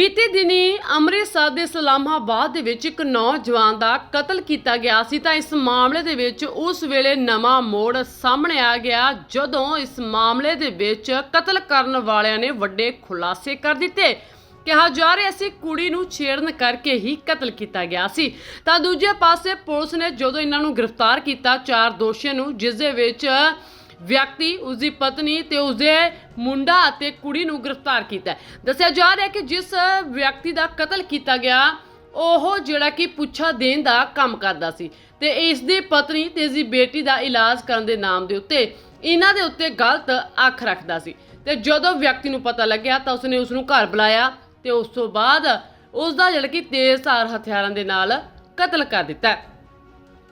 ਬੀਤੇ ਦਿਨੀ ਅੰਮ੍ਰਿਤਸਰ ਦੇ ਸਲਾਮਾਬਾਦ ਦੇ ਵਿੱਚ ਇੱਕ ਨੌਜਵਾਨ ਦਾ ਕਤਲ ਕੀਤਾ ਗਿਆ ਸੀ ਤਾਂ ਇਸ ਮਾਮਲੇ ਦੇ ਵਿੱਚ ਉਸ ਵੇਲੇ ਨਵਾਂ ਮੋੜ ਸਾਹਮਣੇ ਆ ਗਿਆ, ਜਦੋਂ ਇਸ ਮਾਮਲੇ ਦੇ ਵਿੱਚ ਕਤਲ ਕਰਨ ਵਾਲਿਆਂ ਨੇ ਵੱਡੇ ਖੁਲਾਸੇ ਕਰ ਦਿੱਤੇ। ਕਿਹਾ ਜਾ ਰਿਹਾ ਸੀ ਕੁੜੀ ਨੂੰ ਛੇੜਨ ਕਰਕੇ ਹੀ ਕਤਲ ਕੀਤਾ ਗਿਆ ਸੀ। ਤਾਂ ਦੂਜੇ ਪਾਸੇ ਪੁਲਿਸ ਨੇ ਜਦੋਂ ਇਹਨਾਂ ਨੂੰ ਗ੍ਰਿਫਤਾਰ ਕੀਤਾ, ਚਾਰ ਦੋਸ਼ੀਆਂ ਨੂੰ, ਜਿਸ ਦੇ ਵਿੱਚ ਵਿਅਕਤੀ, ਉਸਦੀ ਪਤਨੀ ਤੇ ਉਸਦੇ ਮੁੰਡਾ ਅਤੇ ਕੁੜੀ ਨੂੰ ਗ੍ਰਿਫਤਾਰ ਕੀਤਾ ਦੱਸਿਆ ਜਾ ਰਿਹਾ ਹੈ ਕਿ ਜਿਸ ਵਿਅਕਤੀ ਦਾ ਕਤਲ ਕੀਤਾ ਗਿਆ, ਉਹ ਜਿਹੜਾ ਕਿ ਪੁੱਛਾ ਦੇਣ ਦਾ ਕੰਮ ਕਰਦਾ ਸੀ ਤੇ ਇਸ ਦੀ ਪਤਨੀ ਤੇ ਇਸ ਦੀ ਬੇਟੀ ਦਾ ਇਲਾਜ ਕਰਨ ਦੇ ਨਾਮ ਦੇ ਉੱਤੇ ਇਹਨਾਂ ਦੇ ਉੱਤੇ ਗਲਤ ਅੱਖ ਰੱਖਦਾ ਸੀ ਤੇ ਜਦੋਂ ਵਿਅਕਤੀ ਨੂੰ ਪਤਾ ਲੱਗਿਆ ਤਾਂ ਉਸਨੇ ਉਸ ਨੂੰ ਘਰ ਬੁਲਾਇਆ ਤੇ ਉਸ ਤੋਂ ਬਾਅਦ ਉਸ ਦਾ ਜਿਹੜਾ ਕਿ ਤੇਜ਼ਧਾਰ ਹਥਿਆਰਾਂ ਦੇ ਨਾਲ ਕਤਲ ਕਰ ਦਿੱਤਾ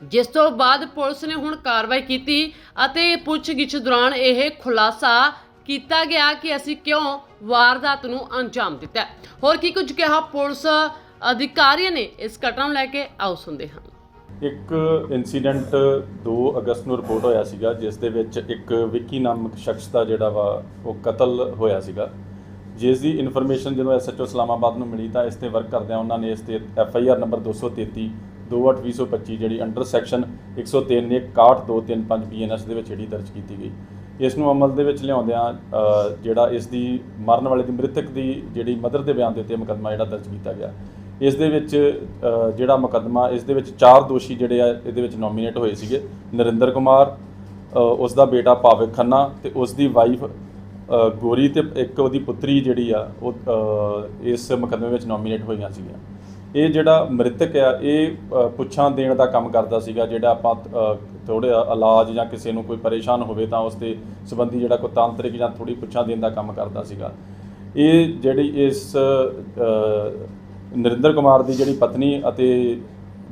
ਜਿਸ ਤੋਂ ਬਾਅਦ ਪੁਲਿਸ ਨੇ ਹੁਣ ਕਾਰਵਾਈ ਕੀਤੀ ਅਤੇ ਪੁੱਛਗਿੱਛ ਦੌਰਾਨ ਇਹ ਖੁਲਾਸਾ ਕੀਤਾ ਗਿਆ ਕਿ ਅਸੀਂ ਕਿਉਂ ਵਾਰਦਾਤ ਨੂੰ ਅੰਜਾਮ ਦਿੱਤਾ ਹੋਰ ਕੀ ਕੁਝ ਕਿਹਾ ਪੁਲਿਸ ਅਧਿਕਾਰੀਆਂ ਨੇ? ਇਸ ਘਟਨਾ ਨੂੰ ਲੈ ਕੇ ਆਓ ਸੁਣਦੇ ਹਾਂ। ਇੱਕ ਇਨਸੀਡੈਂਟ 2 ਅਗਸਤ ਨੂੰ ਰਿਪੋਰਟ ਹੋਇਆ ਸੀਗਾ, ਜਿਸ ਦੇ ਵਿੱਚ ਇੱਕ ਵਿੱਕੀ ਨਾਮਕ ਸ਼ਖਸ ਦਾ ਜਿਹੜਾ ਵਾ ਉਹ ਕਤਲ ਹੋਇਆ ਸੀਗਾ। ਜਿਸ ਦੀ ਇਨਫੋਰਮੇਸ਼ਨ ਜਦੋਂ ਐਸਐਚਓ ਇਸਲਾਮਾਬਾਦ ਨੂੰ ਮਿਲੀ ਤਾਂ ਇਸ ਤੇ ਵਰਕ ਕਰਦਿਆਂ ਉਹਨਾਂ ਨੇ ਇਸ ਤੇ ਐਫਆਈਆਰ ਨੰਬਰ 233 28225 ਜਿਹੜੀ ਅੰਡਰ ਸੈਕਸ਼ਨ 103 ਨੇ 61235 ਬੀਐਨਐਸ ਦੇ ਵਿੱਚ ਜਿਹੜੀ ਦਰਜ ਕੀਤੀ ਗਈ। ਇਸ ਨੂੰ ਅਮਲ ਦੇ ਵਿੱਚ ਲਿਆਉਂਦਿਆਂ ਜਿਹੜਾ ਇਸ ਦੀ ਮਰਨ ਵਾਲੇ ਦੀ ਮ੍ਰਿਤਕ ਦੀ ਜਿਹੜੀ ਮਦਰ ਦੇ ਬਿਆਨ ਦੇ ਉੱਤੇ ਮੁਕੱਦਮਾ ਜਿਹੜਾ ਦਰਜ ਕੀਤਾ ਗਿਆ। ਇਸ ਦੇ ਵਿੱਚ ਜਿਹੜਾ ਮੁਕੱਦਮਾ ਇਸ ਦੇ ਵਿੱਚ ਚਾਰ ਦੋਸ਼ੀ ਜਿਹੜੇ ਆ ਇਹਦੇ ਵਿੱਚ ਨੋਮੀਨੇਟ ਹੋਏ ਸੀਗੇ ਨਰਿੰਦਰ ਕੁਮਾਰ ਅ, ਉਸ ਦਾ ਬੇਟਾ ਭਾਵਿਕ ਖੰਨਾ ਤੇ ਉਸ ਦੀ ਵਾਈਫ ਗੋਰੀ ਤੇ ਇੱਕ ਉਹਦੀ ਪੁੱਤਰੀ ਜਿਹੜੀ ਆ ਉਹ ਇਸ ਮੁਕੱਦਮੇ ਵਿੱਚ ਨੋਮੀਨੇਟ ਹੋਈਆਂ ਸੀਗੀਆਂ। ਇਹ ਜਿਹੜਾ ਮ੍ਰਿਤਕ ਆ, ਇਹ ਪੁੱਛਾਂ ਦੇਣ ਦਾ ਕੰਮ ਕਰਦਾ ਸੀਗਾ, ਜਿਹੜਾ ਆਪਾਂ ਥੋੜੇ ਇਲਾਜ ਜਾਂ ਕਿਸੇ ਨੂੰ ਕੋਈ ਪਰੇਸ਼ਾਨ ਹੋਵੇ ਤਾਂ ਉਸ ਦੇ ਸੰਬੰਧੀ ਜਿਹੜਾ ਕੋਈ ਤਾਂਤਰਿਕ ਜਾਂ ਥੋੜੀ ਪੁੱਛਾਂ ਦੇਣ ਦਾ ਕੰਮ ਕਰਦਾ ਸੀਗਾ। ਇਹ ਜਿਹੜੀ ਇਸ ਨਰਿੰਦਰ ਕੁਮਾਰ ਦੀ ਜਿਹੜੀ ਪਤਨੀ ਅਤੇ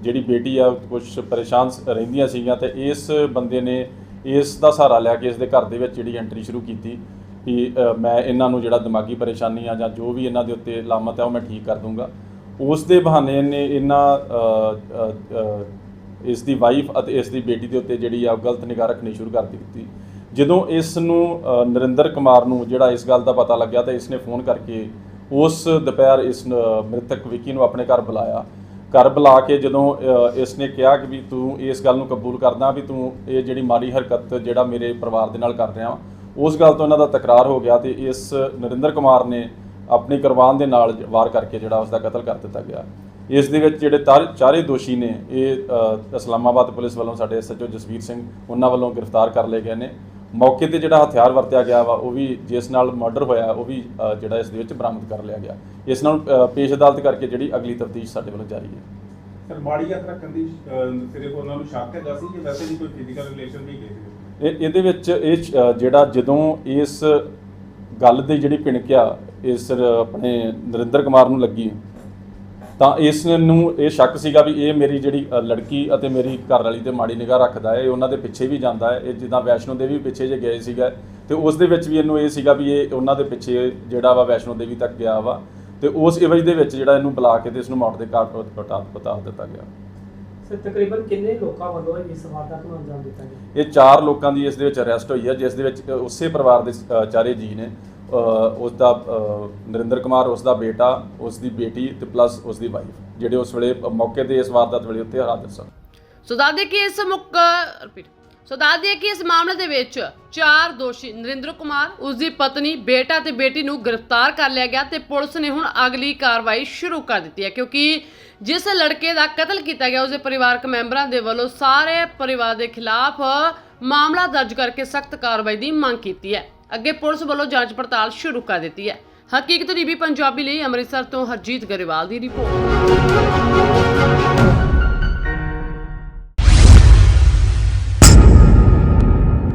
ਜਿਹੜੀ ਬੇਟੀ ਆ ਕੁਝ ਪਰੇਸ਼ਾਨ ਸ- ਰਹਿੰਦੀਆਂ ਸੀਗੀਆਂ ਤੇ ਇਸ ਬੰਦੇ ਨੇ ਇਸ ਦਾ ਸਹਾਰਾ ਲਿਆ ਕੇ ਇਸ ਦੇ ਘਰ ਦੇ ਵਿੱਚ ਜਿਹੜੀ ਐਂਟਰੀ ਸ਼ੁਰੂ ਕੀਤੀ ਕਿ ਮੈਂ ਇਹਨਾਂ ਨੂੰ ਜਿਹੜਾ ਦਿਮਾਗੀ ਪਰੇਸ਼ਾਨੀ ਆ ਜਾਂ ਜੋ ਵੀ ਇਹਨਾਂ ਦੇ ਉੱਤੇ ਲਾਮਤ ਹੈ ਉਹ ਮੈਂ ਠੀਕ ਕਰ ਦੂੰਗਾ। ਉਸ ਦੇ ਬਹਾਨੇ ਨੇ ਇਹਨਾਂ ਇਸ ਦੀ ਵਾਈਫ ਅਤੇ ਇਸ ਦੀ ਬੇਟੀ ਦੇ ਉੱਤੇ ਜਿਹੜੀ ਆ ਉਹ ਗਲਤ ਨਿਗਾਹ ਰੱਖਣੀ ਸ਼ੁਰੂ ਕਰ ਦਿੱਤੀ। ਜਦੋਂ ਇਸ ਨੂੰ ਨਰਿੰਦਰ ਕੁਮਾਰ ਨੂੰ ਜਿਹੜਾ ਇਸ ਗੱਲ ਦਾ ਪਤਾ ਲੱਗਿਆ ਤਾਂ ਇਸ ਨੇ ਫੋਨ ਕਰਕੇ ਉਸ ਦੁਪਹਿਰ ਇਸ ਮ੍ਰਿਤਕ ਵਿੱਕੀ ਨੂੰ ਆਪਣੇ ਘਰ ਬੁਲਾਇਆ। ਘਰ ਬੁਲਾ ਕੇ ਜਦੋਂ ਇਸ ਨੇ ਕਿਹਾ ਕਿ ਵੀ ਤੂੰ ਇਸ ਗੱਲ ਨੂੰ ਕਬੂਲ ਕਰਦਾ ਵੀ ਤੂੰ ਇਹ ਜਿਹੜੀ ਮਾੜੀ ਹਰਕਤ ਜਿਹੜਾ ਮੇਰੇ ਪਰਿਵਾਰ ਦੇ ਨਾਲ ਕਰ ਰਿਹਾ ਉਸ ਗੱਲ ਤੋਂ ਇਹਨਾਂ ਦਾ ਤਕਰਾਰ ਹੋ ਗਿਆ ਤੇ ਇਸ ਨਰਿੰਦਰ ਕੁਮਾਰ ਨੇ ਆਪਣੀ ਕੁਰਬਾਨ ਦੇ ਨਾਲ ਵਾਰ ਕਰਕੇ ਜਿਹੜਾ ਉਸ ਦਾ ਕਤਲ ਕਰ ਦਿੱਤਾ ਗਿਆ। ਇਸ ਦੇ ਵਿੱਚ ਜਿਹੜੇ ਚਾਰੇ ਦੋਸ਼ੀ ਨੇ ਇਹ ਇਸਲਾਮਾਬਾਦ ਪੁਲਿਸ ਵੱਲੋਂ ਸਾਡੇ ਐਸਐਚਓ ਜਸਵੀਰ ਸਿੰਘ ਉਹਨਾਂ ਵੱਲੋਂ ਗ੍ਰਿਫਤਾਰ ਕਰ ਲਏ ਗਏ ਨੇ। ਮੌਕੇ ਤੇ ਜਿਹੜਾ ਹਥਿਆਰ ਵਰਤਿਆ ਗਿਆ ਵਾ ਉਹ ਵੀ ਜਿਸ ਨਾਲ ਮਰਡਰ ਹੋਇਆ ਉਹ ਵੀ ਜਿਹੜਾ ਇਸ ਦੇ ਵਿੱਚ ਬਰਾਮਦ ਕਰ ਲਿਆ ਗਿਆ। ਇਸ ਨਾਲ ਪੇਸ਼ ਅਦਾਲਤ ਕਰਕੇ ਜਿਹੜੀ ਅਗਲੀ ਤਫਤੀਸ਼ ਸਾਡੇ ਵੱਲੋਂ ਜਾਰੀ ਹੈ। ਸਰ ਮਾੜੀ ਯਾਤਰਾ ਕਰਨ ਦੀ ਅਹ, ਸਿਰੇ ਕੋ ਉਹਨਾਂ ਨੂੰ ਸ਼ੱਕ ਹੈਗਾ ਸੀ ਕਿ ਵੈਸੇ ਵੀ ਕੋਈ ਫਿਜ਼ੀਕਲ ਰਿਲੇਸ਼ਨ ਵੀ ਗਏ ਇਹਦੇ ਵਿੱਚ ਇਹ ਜਿਹੜਾ ਜਦੋਂ ਇਸ ਗੱਲ ਦੀ ਜਿਹੜੀ ਪਿਣਕਿਆ ਇਸ ਆਪਣੇ ਨਰਿੰਦਰ ਕੁਮਾਰ ਨੂੰ ਲੱਗੀ। ਤਾਂ ਇਸ ਨੂੰ ਇਹ ਸ਼ੱਕ ਸੀਗਾ ਵੀ ਇਹ ਮੇਰੀ ਜਿਹੜੀ ਲੜਕੀ ਅਤੇ ਮੇਰੀ ਘਰ ਵਾਲੀ ਤੇ ਮਾੜੀ ਨਿਗਾਹ ਰੱਖਦਾ ਹੈ ਇਹ ਉਹਨਾਂ ਦੇ ਪਿੱਛੇ ਵੀ ਜਾਂਦਾ ਹੈ। ਇਹ ਜਿੱਦਾਂ ਵੈਸ਼ਨੋ ਦੇਵੀ ਪਿੱਛੇ ਜੇ ਗਏ ਸੀਗਾ ਤੇ ਉਸ ਦੇ ਵਿੱਚ ਵੀ ਇਹਨੂੰ ਇਹ ਸੀਗਾ ਵੀ ਇਹ ਉਹਨਾਂ ਦੇ ਪਿੱਛੇ ਜਿਹੜਾ ਵਾ ਵੈਸ਼ਨੋ ਦੇਵੀ ਤੱਕ ਗਿਆ ਵਾ ਤੇ ਉਸ ਇਵਜ ਦੇ ਵਿੱਚ ਜਿਹੜਾ ਇਹਨੂੰ ਬੁਲਾ ਕੇ ਤੇ ਇਸ ਨੂੰ ਮੌਤ ਦੇ ਘਾਟ ਪਟਾ ਪਤਾ ਦਿੱਤਾ ਗਿਆ। ਸਰ ਤਕਰੀਬਨ ਕਿੰਨੇ ਲੋਕਾਂ ਵੱਲੋਂ ਇਸ ਵਾਰਦਾਤ ਨੂੰ ਅੰਜਾਮ ਦਿੱਤਾ ਗਿਆ? ਇਹ ਚਾਰ ਲੋਕਾਂ ਦੀ ਇਸ ਦੇ ਵਿੱਚ ਅਰੈਸਟ ਹੋਈ ਹੈ ਜਿਸ ਦੇ ਵਿੱਚ ਉਸੇ ਪਰਿਵਾਰ ਦੇ ਚਾਰੇ ਜੀ ਨੇ। ਉਸ ਦਾ ਨਰਿੰਦਰ ਕੁਮਾਰ ਉਸ ਦਾ ਬੇਟਾ ਉਸ ਦੀ ਬੇਟੀ ਤੇ ਪਲੱਸ ਉਸ ਦੀ ਵਾਈਫ ਜਿਹੜੇ ਉਸ ਵੇਲੇ ਮੌਕੇ ਤੇ ਇਸ ਵਾਰਦਾਤ ਵੇਲੇ ਉੱਥੇ ਹਾਜ਼ਰ ਸਨ। ਸੋ ਦੱਸਦੇ ਕਿ ਇਸ ਮੁੱਕ ਰਿਪੀਟ ਸੋ ਦੱਸਦੇ ਕਿ ਇਸ ਮਾਮਲੇ ਦੇ ਵਿੱਚ ਚਾਰ ਦੋਸ਼ੀ, ਨਰਿੰਦਰ ਕੁਮਾਰ ਉਸ ਦੀ ਪਤਨੀ, ਬੇਟਾ ਤੇ ਬੇਟੀ ਨੂੰ ਗ੍ਰਿਫਤਾਰ ਕਰ ਲਿਆ ਗਿਆ ਤੇ ਪੁਲਿਸ ਨੇ ਹੁਣ ਅਗਲੀ ਕਾਰਵਾਈ ਸ਼ੁਰੂ ਕਰ ਦਿੱਤੀ ਹੈ ਕਿਉਂਕਿ ਜਿਸ ਲੜਕੇ ਦਾ ਕਤਲ ਕੀਤਾ ਗਿਆ, ਉਸਦੇ ਪਰਿਵਾਰਕ ਮੈਂਬਰਾਂ ਦੇ ਵੱਲੋਂ ਸਾਰੇ ਪਰਿਵਾਰ ਦੇ ਖਿਲਾਫ ਮਾਮਲਾ ਦਰਜ ਕਰਕੇ ਸਖਤ ਕਾਰਵਾਈ ਦੀ ਮੰਗ ਕੀਤੀ ਹੈ। ਅੱਗੇ ਪੁਲਿਸ ਵੱਲੋਂ ਜਾਂਚ ਪੜਤਾਲ ਸ਼ੁਰੂ ਕਰ ਦਿੱਤੀ ਹੈ। ਹਕੀਕਤ ਟੀਵੀ ਪੰਜਾਬੀ ਲਈ ਅੰਮ੍ਰਿਤਸਰ ਤੋਂ ਹਰਜੀਤ ਗਰੇਵਾਲ ਦੀ ਰਿਪੋਰਟ।